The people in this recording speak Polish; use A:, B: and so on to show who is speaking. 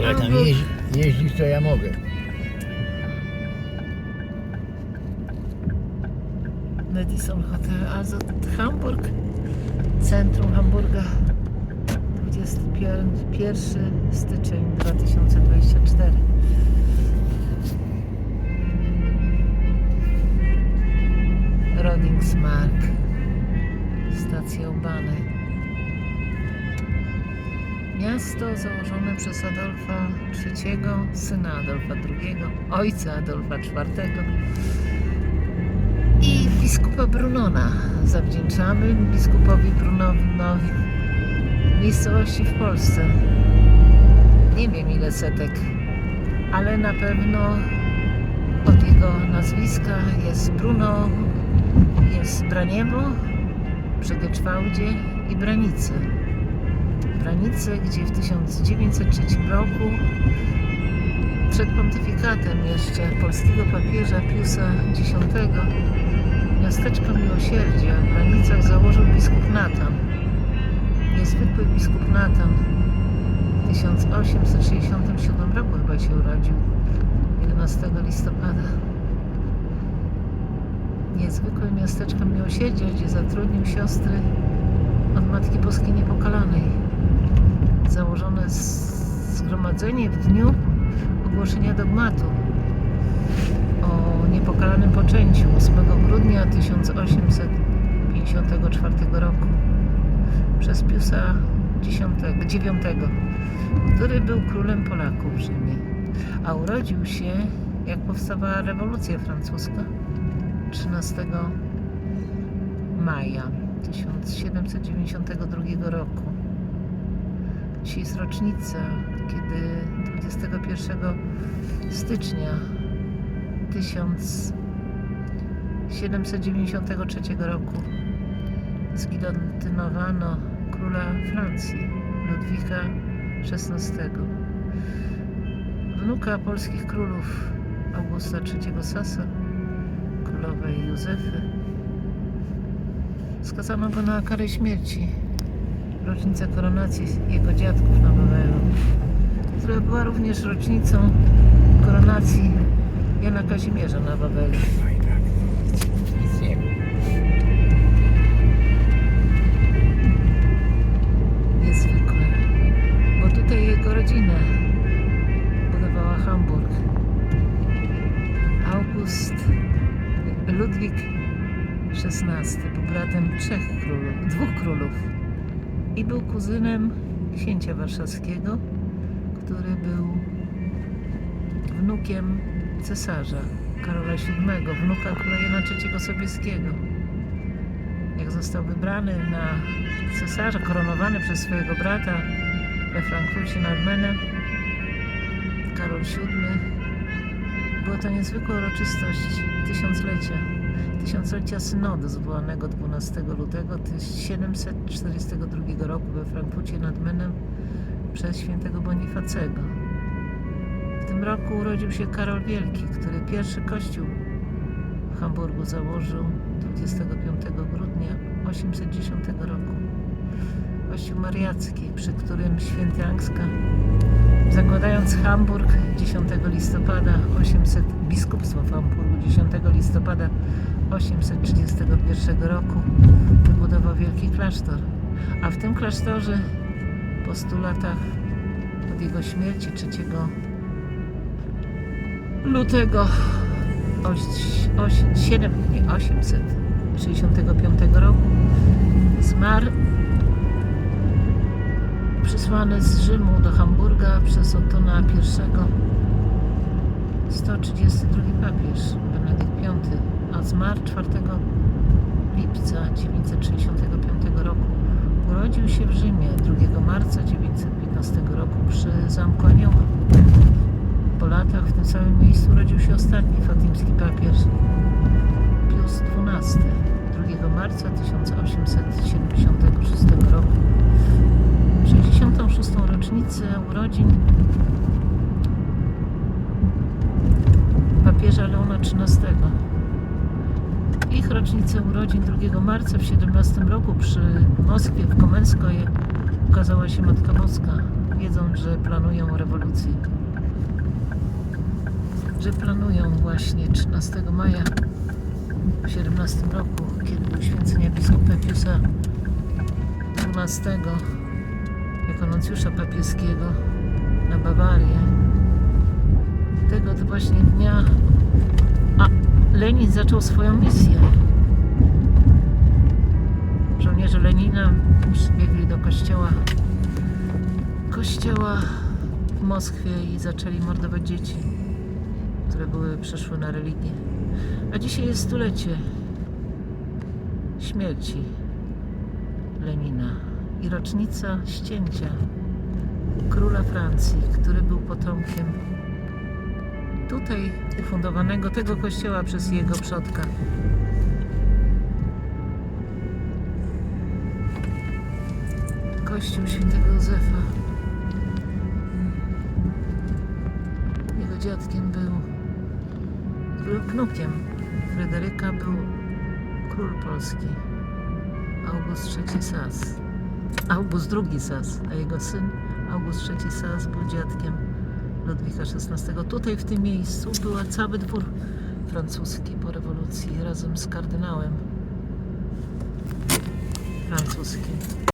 A: Bo ja tam jeździ, jeździć to ja mogę.
B: Madison Hotel, also Hamburg, centrum Hamburga, 21 styczeń 2024. Rodingsmark, stacja Ubany. Miasto założone przez Adolfa III, syna Adolfa II, ojca Adolfa IV i biskupa Brunona zawdzięczamy biskupowi Brunowi miejscowości w Polsce. Nie wiem ile setek, ale na pewno od jego nazwiska jest Bruno, jest Braniewo przy Geczwałdzie i Branice. Branice, gdzie w 1903 roku przed pontyfikatem jeszcze polskiego papieża Piusa X miasteczko Miłosierdzia w granicach założył biskup Natan. Niezwykły biskup Natan w 1867 roku chyba się urodził, 11 listopada. Niezwykłe miasteczko Miłosierdzia, gdzie zatrudnił siostry od Matki Boskiej Niepokalanej. Założone zgromadzenie w dniu ogłoszenia dogmatu o niepokalanym poczęciu 8 grudnia 1854 roku przez Piusa X, który był królem Polaków w Rzymie, a urodził się jak powstawała rewolucja francuska 13 maja 1792 roku. Dzisiaj jest rocznica, kiedy 21 stycznia 1793 roku zgilotynowano króla Francji Ludwika XVI, wnuka polskich królów Augusta III Sasa, królowej Józefy. Skazano go na karę śmierci. Rocznica koronacji jego dziadków na Wawelu, która była również rocznicą koronacji Jana Kazimierza na Wawelu. Niezwykłe. Bo tutaj jego rodzina budowała Hamburg. August Ludwik XVI był bratem trzech królów, dwóch królów i był kuzynem księcia warszawskiego, który był wnukiem cesarza Karola VII, wnuka króla Jana III Sobieskiego. Jak został wybrany na cesarza, koronowany przez swojego brata we Frankfurcie nad Menem, Karol VII, była to niezwykła uroczystość tysiąclecia. Tysiąclecia synodu zwołanego 12 lutego 1742 roku we Frankfurcie nad Menem przez świętego Bonifacego. W tym roku urodził się Karol Wielki, który pierwszy kościół w Hamburgu założył 25 grudnia 810 roku. Kościół Mariacki, przy którym święty Angska, zakładając Hamburg 10 listopada 800, biskupstwo w Hamburgu 10 listopada 831 roku wybudował wielki klasztor. A w tym klasztorze po 100 latach od jego śmierci 3 lutego oś, oś, 7, nie, 865 roku zmarł przysłany z Rzymu do Hamburga przez Otona I 132 papież Benedykt V, a zmarł 4 lipca 965 roku. Urodził się w Rzymie 2 marca 915 roku przy Zamku Anioła. Po latach w tym samym miejscu urodził się ostatni fatimski papież Pius XII 2 marca 1876 roku. 66. rocznicę urodzin papieża Leona XIII. Ich rocznicę urodzin 2 marca w 17 roku przy Moskwie w Komenskoje ukazała się Matka Boska, wiedząc, że planują rewolucję. Że planują właśnie 13 maja w 17 roku, kiedy był święcenia biskupa Piusa XII jako nuncjusza papieskiego na Bawarię. Tego właśnie dnia a Lenin zaczął swoją misję. Żołnierze Lenina przybiegli do kościoła kościoła w Moskwie i zaczęli mordować dzieci, które były przeszły na religię. A dzisiaj jest stulecie śmierci Lenina i rocznica ścięcia króla Francji, który był potomkiem tutaj ufundowanego tego kościoła przez jego przodka. Kościół świętego Józefa. Jego dziadkiem był wnukiem Fryderyka był król polski August III Sas. August II Sas, a jego syn August III Sas był dziadkiem Ludwika XVI. Tutaj w tym miejscu był cały dwór francuski po rewolucji razem z kardynałem francuskim.